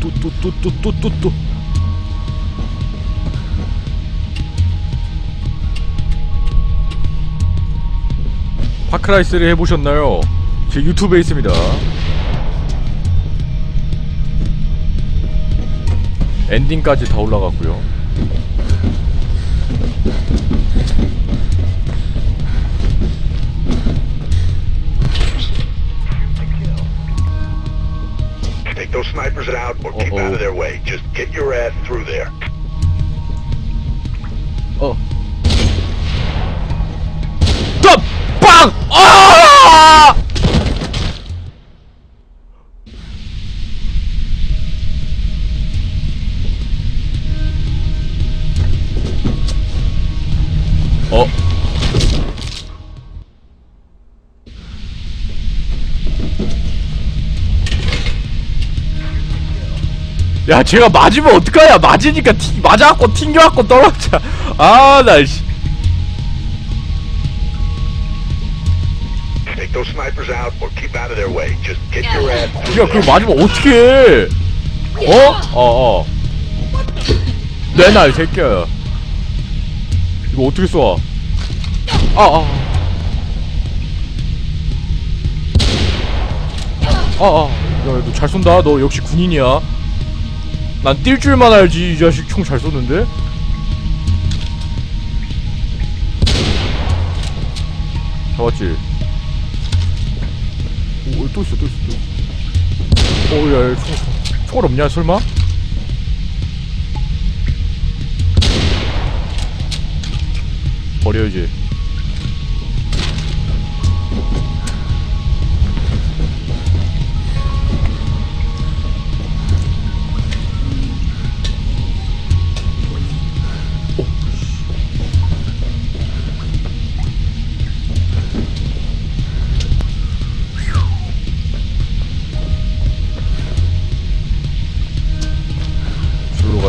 또또또또또또또 파크라이스를 해보셨나요? 제 유튜브에 있습니다. 엔딩까지 다 올라갔고요 those snipers out or keep oh. out of their way. Just get your ass through there. Oh. The bang! Oh! Ah! 야, 제가 맞으면 어떡하냐? 맞으니까 튕, 맞아갖고 튕겨갖고 떨어져. 아, 나, 씨. Take those snipers out or keep out of their way. Just get your ass through 야, 그거. 맞으면 어떡해? 어? 어, 어. 내놔, 이 새끼야. 이거 어떻게 쏴? 아, 아. 아, 아. 야, 너잘 쏜다. 너 역시 군인이야. 난 뛸 줄만 알지. 이 자식 총 잘 쏘는데? 잡았지? 오, 또 있어, 또 있어, 또. 오, 야, 야, 총, 총, 총알 없냐, 설마? 버려야지.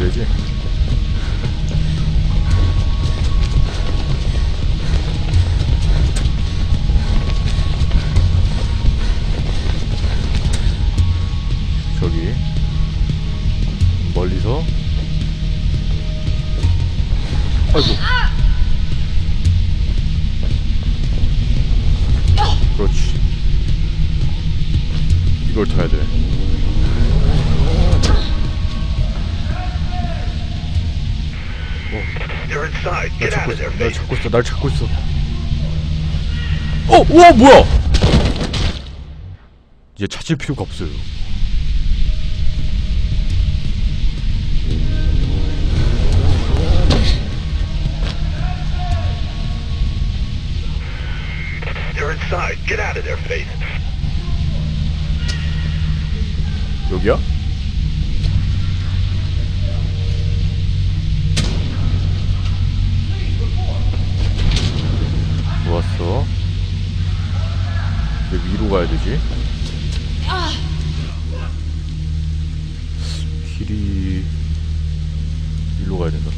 줄로 가 날. 찾고 있어 어! 우와 뭐야 이제 찾을 필요가 없어요. 여기야? 좋았어. 왜 위로 가야 되지? 길이 일로 가야 된다.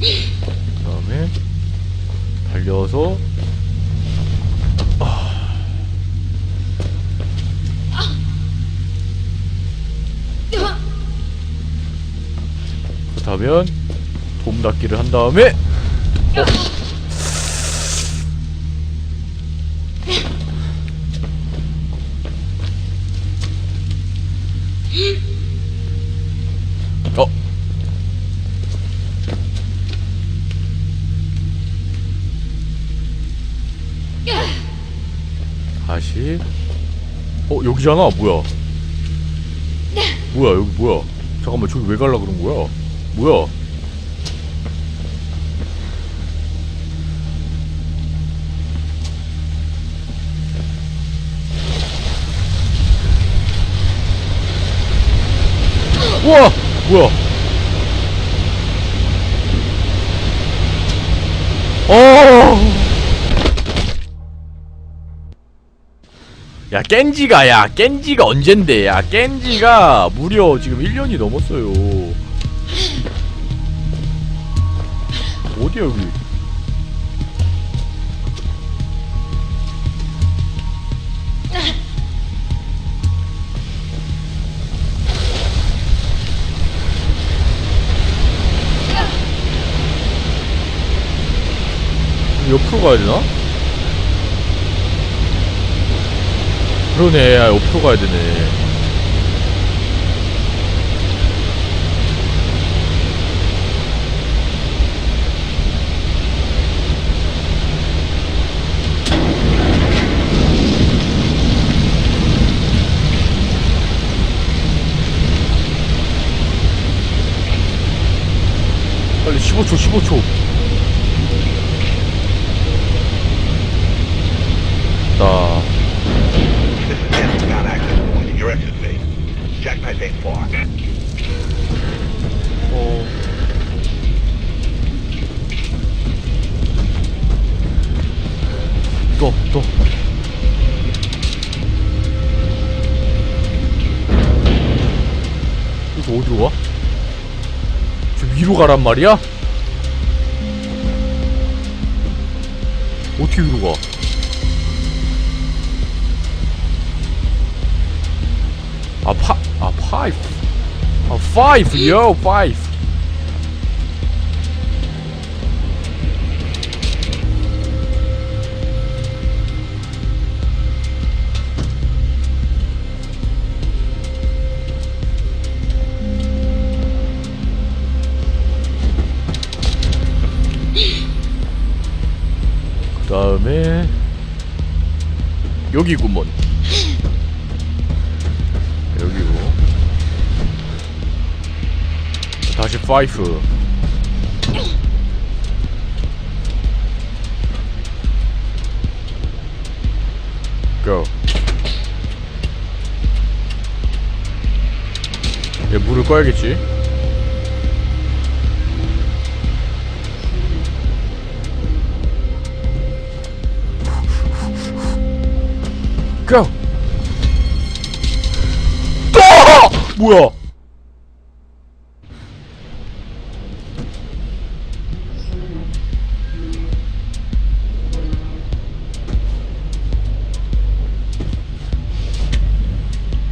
그 다음에 달려서 그렇다면 돔 닫기를 한 다음에 어? 어? 어 여기잖아. 뭐야? 뭐야 여기 뭐야? 잠깐만 저기 왜 갈라 그런 거야? 뭐야 우와 뭐야? 어. 야 깬지가 야 깬지가 언젠데? 야 깬지가 무려 지금 1년이 넘었어요. 어디야 여기 옆으로 가야 되나? 그러네. 야 옆으로 가야 되네. 빨리 15초 15초 가란 말이야? 어떻게 위로 가? 아, 파, 아, 파이프. 아, 파이프, 요, 파이프. 여기구먼. 여기고. 다시 파이프. 고. 얘 물을 꺼야겠지 고! 또! 뭐야?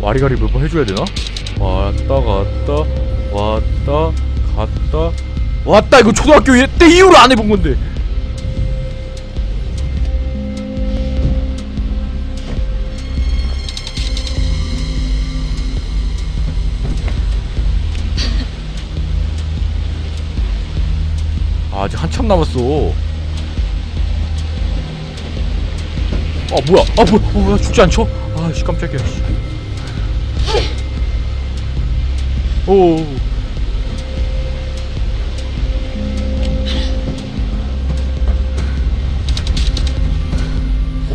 와리가리 몇 번 해줘야 되나? 왔다 갔다 왔다 갔다 왔다 이거 초등학교 때 이후로 안 해본 건데 아, 아직 한참 남았어. 아 뭐야? 아 뭐야? 어, 뭐야? 죽지 않죠? 아씨 깜짝이야. 씨. 오.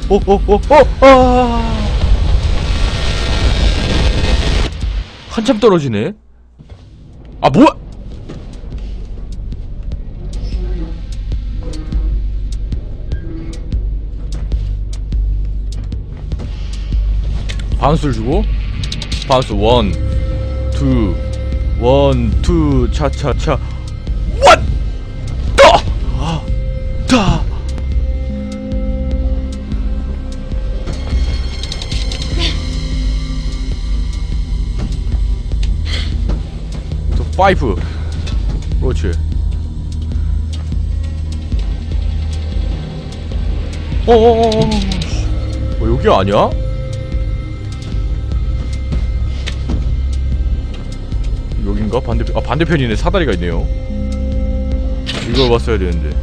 오오오오 아. 한참 떨어지네. 아 뭐야? 반수를 주고 반수 원, 투, 원, 투, 차차차, 원, 따, 아, 따. 또 파이프, 그렇지. 어어어어, 어, 여기 아니야? 여긴가? 반대편 아 반대편이네. 사다리가 있네요. 이걸 봤어야 되는데.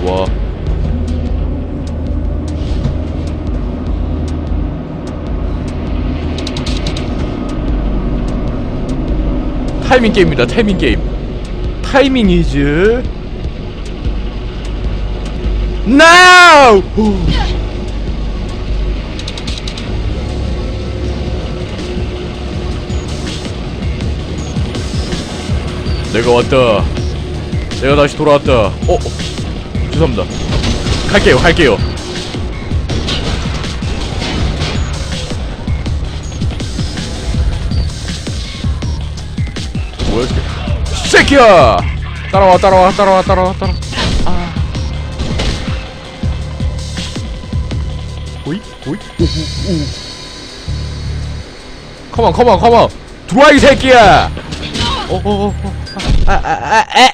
일로와. 타이밍 게임입니다. 타이밍 게임. 타이밍 이즈. Now 내가 왔다. 내가 다시 돌아왔다. 어, 어. 죄송합니다. 갈게요, 갈게요. 뭐야, 이게? 새끼야! 따라와, 따라와, 따라와, 따라와, 따라와. 아. 오이, 오이, 오, 오, 오. 컴온, 컴온, 컴온. 들어와 이 새끼야 어어어 아 아아 에.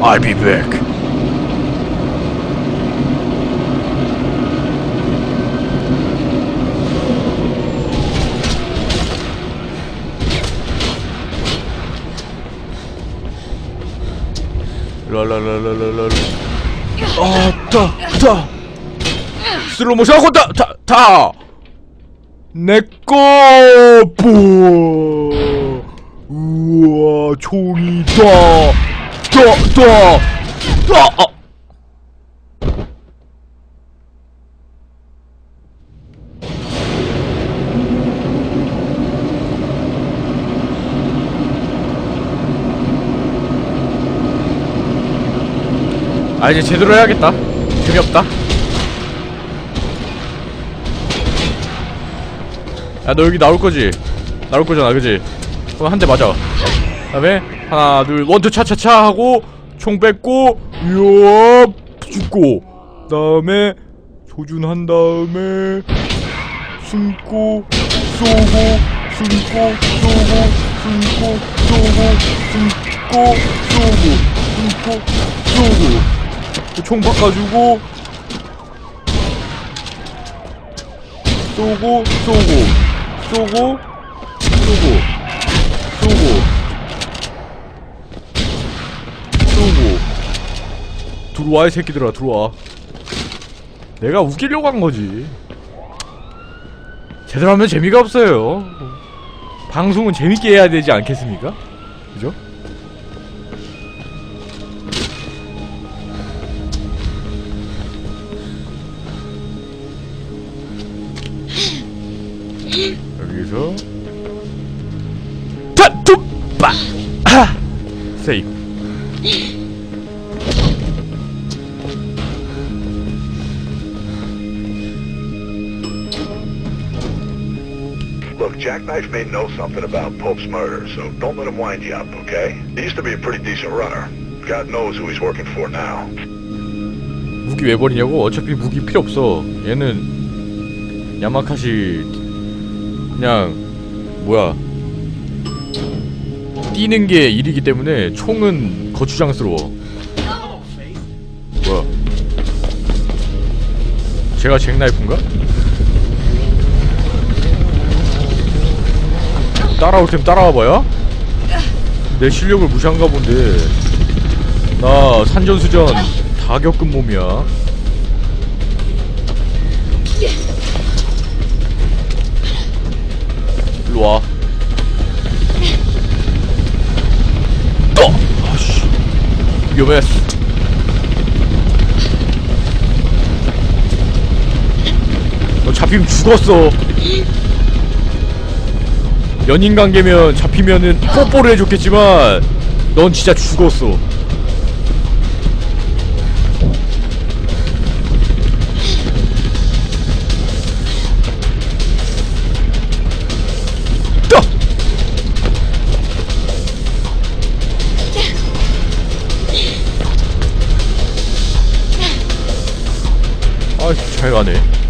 I'll be back. 라라라라라라. 아, 다, 다. 슬로우 모션 하고 다, 다, 다. 내꺼 뽀. 우와, 총이 다. 다, 다, 다. 아. 아 이제 제대로 해야겠다 재미없다 야 너 여기 나올 거지? 나올 거잖아 그지? 그럼 한 대 맞아 다음에 하나 둘 원투 차차차 하고 총 뺏고 이야 죽고 다음에 조준한 다음에 숨고 쏘고 숨고 쏘고 숨고 쏘고 숨고 쏘고 숨고 쏘고 총 바꿔주고 쏘고 쏘고 쏘고 쏘고 쏘고. 쏘고. 들어와 이 새끼들아 들어와. 내가 웃기려고 한 거지. 제대로 하면 재미가 없어요. 방송은 재밌게 해야 되지 않겠습니까? 그죠? Look, Jackknife may know something about Pope's murder, so don't let him wind you up, okay? He used to be a pretty decent runner. God knows who he's working for now. 무기 왜 버리냐고? 어차피 무기 필요 없어. 얘는 야마카시 그냥 뭐야 뛰는 게 일이기 때문에 총은 거추장스러워. 뭐야? 제가 잭나이프인가? 따라올 템 따라와봐요? 내 실력을 무시한가 본데. 나 산전수전 다 겪은 몸이야. 일로와. 떠! 아씨. 위험했어 너 잡히면 죽었어 연인 관계면 잡히면은 뽀뽀를 해줬겠지만 넌 진짜 죽었어 잘 가네.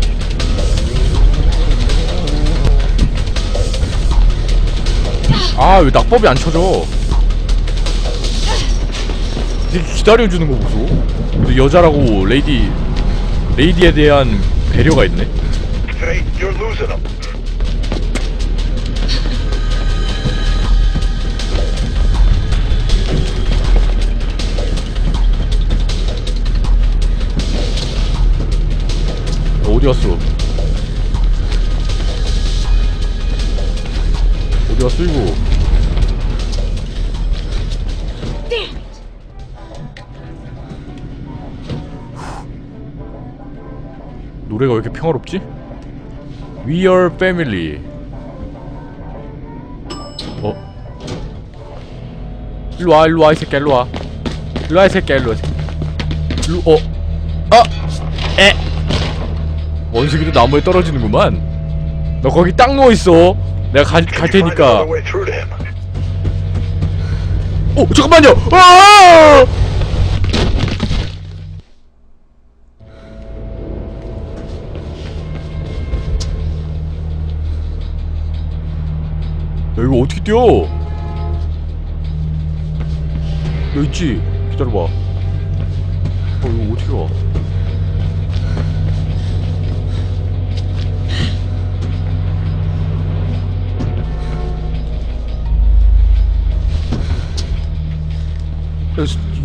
아, 왜 낙법이 안 쳐져? 기다려주는 거 보소. 그래도 여자라고 레이디, 레이디에 대한 배려가 있네. Hey. 어디 갔어? 어디 갔어 이거? 노래가 왜 이렇게 평화롭지? We are family. 어? 일로 와, 일로 와, 이 새끼야, 일로 와. 일로 와, 이 새끼야, 일로 와. 일로, 어? 아! 에! 원숭이도 나무에 떨어지는구만. 너 거기 딱 누워 있어. 내가 가, 갈 테니까. him? 어 잠깐만요. 아! 이거 어떻게 뛰어? 여기 있지? 기다려봐. 어, 이거 어떻게 가?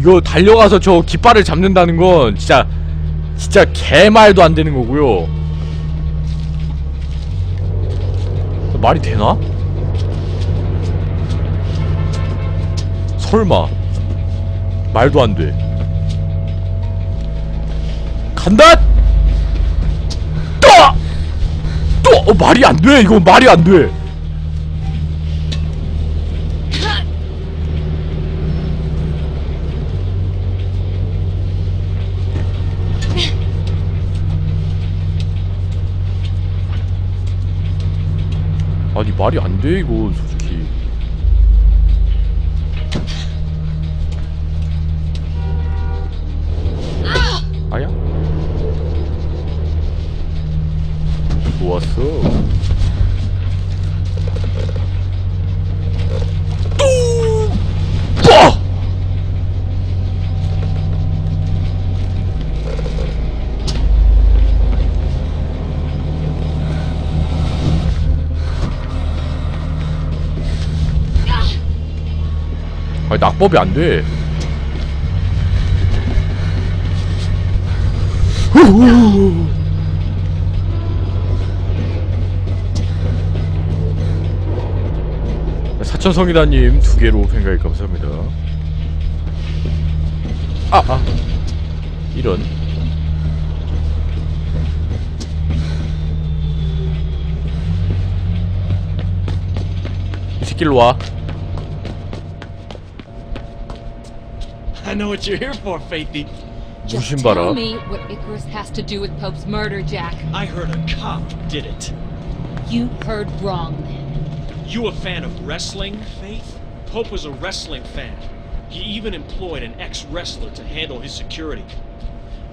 이거 달려가서 저 깃발을 잡는다는 건 진짜 진짜 개말도 안 되는 거고요. 말이 되나? 설마 말도 안 돼. 간다. 또! 또! 어, 말이 안 돼. 이거 말이 안 돼. 아니 말이 안 돼 이거 빠! 아니 낙법이 안 돼. 후후. 천성이다님 두 개로 팬가입 감사합니다. 아 아. 이런. 이 새끼로 와. I know what you're here for, Faithy. Just 무슨 tell 바람? me what Icarus has to do with Pope's murder, Jack. I heard a cop did it. You heard wrong. You a fan of wrestling, Faith? Pope was a wrestling fan. He even employed an ex-wrestler to handle his security.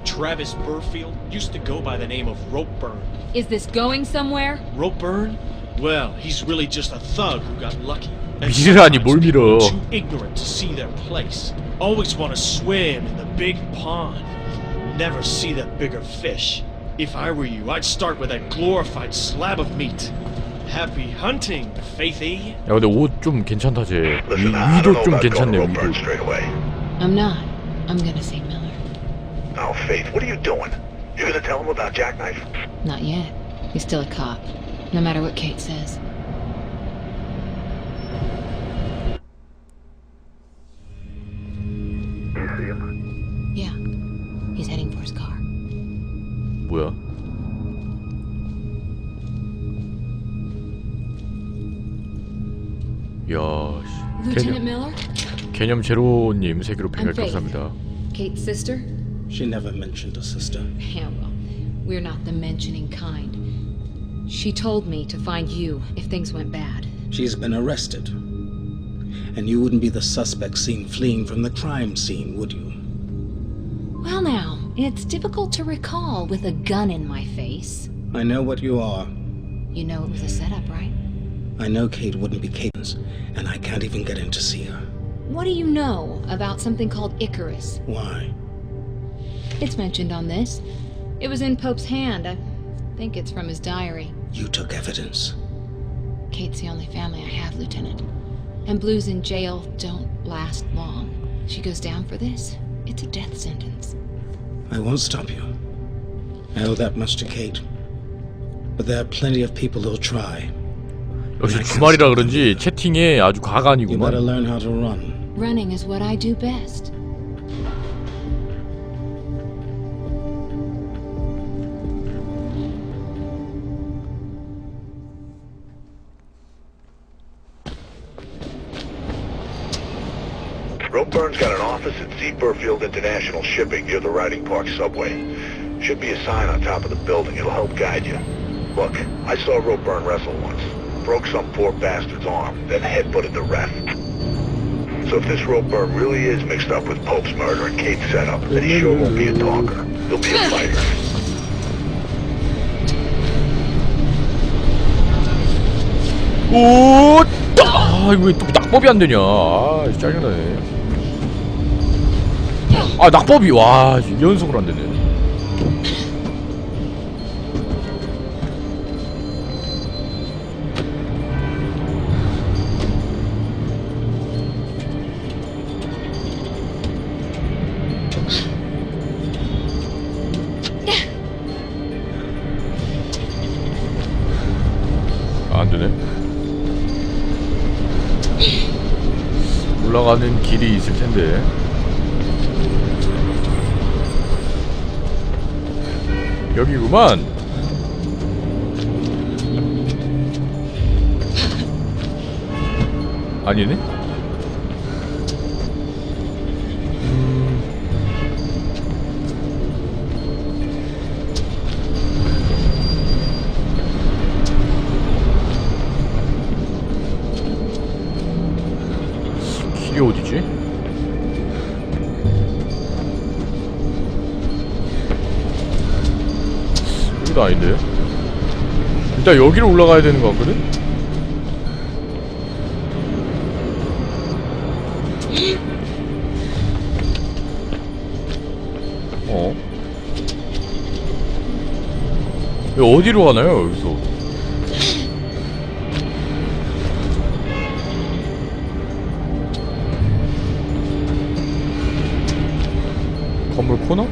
Travis Burfield used to go by the name of Ropeburn. Is this going somewhere? Ropeburn? Well, he's really just a thug who got lucky. And 미래라니 뭘 sometimes 밀어. people Too ignorant to see their place. Always want to swim in the big pond. Never see the bigger fish. If I were you, I'd start with that glorified slab of meat. Happy hunting, Faithy. 야 근데 옷 좀 괜찮다 쟤. 위, Listen, I don't 위도 know 좀 about going 괜찮네 to 위도. Ropeburn straight away. I'm not. I'm gonna see Miller. Now, Faith, what are you doing? You gonna tell him about Jackknife? Not yet. He's still a cop. No matter what Kate says. Lieutenant 개념, Miller? 개념 제로님 세계로 I'm 팽갈 Faith. 감사합니다. Kate's sister? She never mentioned a sister. Yeah, well, we're not the mentioning kind. She told me to find you if things went bad. She's been arrested. And you wouldn't be the suspect seen fleeing from the crime scene, would you? Well, now, it's difficult to recall with a gun in my face. I know what you are. You know it was a setup, right? I know Kate wouldn't be Kate's, and I can't even get in to see her. What do you know about something called Icarus? Why? It's mentioned on this. It was in Pope's hand. I think it's from his diary. You took evidence. Kate's the only family I have, Lieutenant. And blues in jail don't last long. She goes down for this, it's a death sentence. I won't stop you. I owe that much to Kate. But there are plenty of people who'll try. 역시 주말이라 그런지 채팅에 아주 You better 가관이구만. learn how to run. Running is what I do best. Ropeburn's got an office at Z. Burfield International Shipping near the Riding Park subway. Should be a sign on top of the building. It'll help guide you. Look, I saw Ropeburn wrestle once. Broke some poor bastard's arm, then headbutted the ref. So if this Ropeburn really is mixed up with Pope's murder and Kate's setup, then he sure won't be a talker. He'll be a fighter. 오, 따! 아 이거 왜 또 낙법이 안 되냐 아 짜증나네 아 낙법이 와 연속으로 안 되네 여기구만. 아니네? 여기도 아닌데 일단 여기로 올라가야 되는 것 같거든? 어? 어디로 가나요 여기서 건물 코너?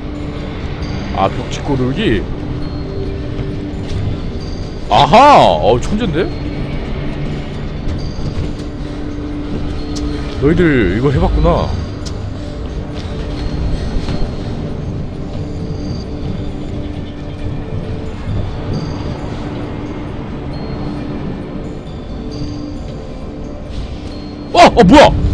아 벽지 꼬르기? 아하! 어 천재인데? 너희들 이거 해봤구나 어! 어 뭐야!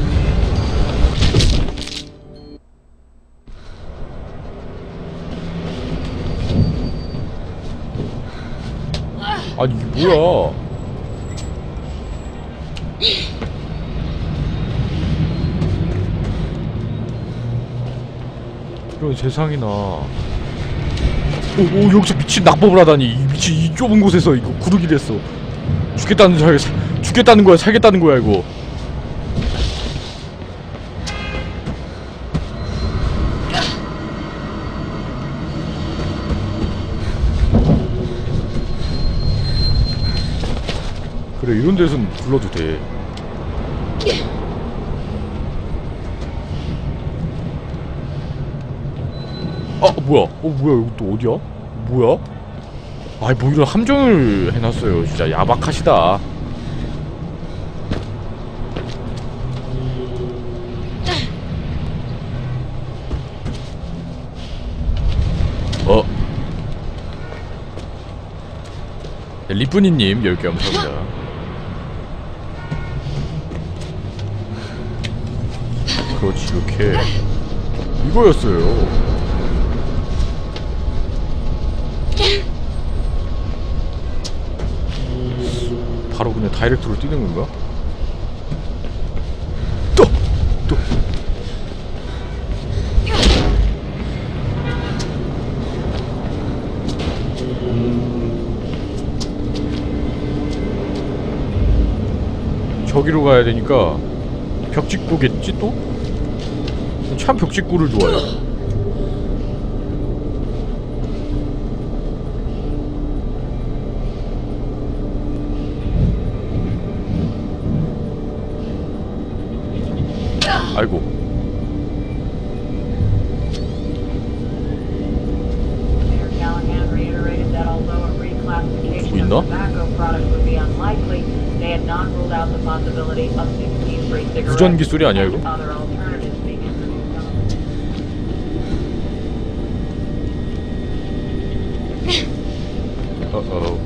뭐야? 이런 세상이나. 오, 오 여기서 미친 낙법을 하다니 이 미친 이 좁은 곳에서 이거 구르기 됐어. 죽겠다는 줄 살, 죽겠다는 거야 살겠다는 거야 이거. 이런 데선 불러도 돼. 아 뭐야? 어 뭐야 여기 또 어디야? 뭐야? 아이 뭐 이런 함정을 해놨어요. 진짜 야박하시다. 어. 네, 리뿌니님 10개 감사합니다. 그렇지 이렇게 이거였어요. 바로 그냥 다이렉트로 뛰는 건가? 또! 또! 저기로 가야 되니까 벽직구겠지 또? 참 벽직구를 좋아해요. 아이고. Mayor Callahan reiterated that although a reclassification 보인다? of tobacco products would be unlikely, they had not ruled out the possibility of 16-free cigarettes 무전 기술이 아니야, 이거? 어어.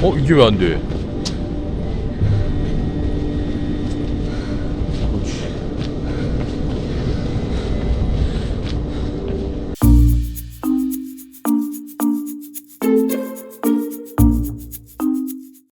어 이게 왜 안 돼?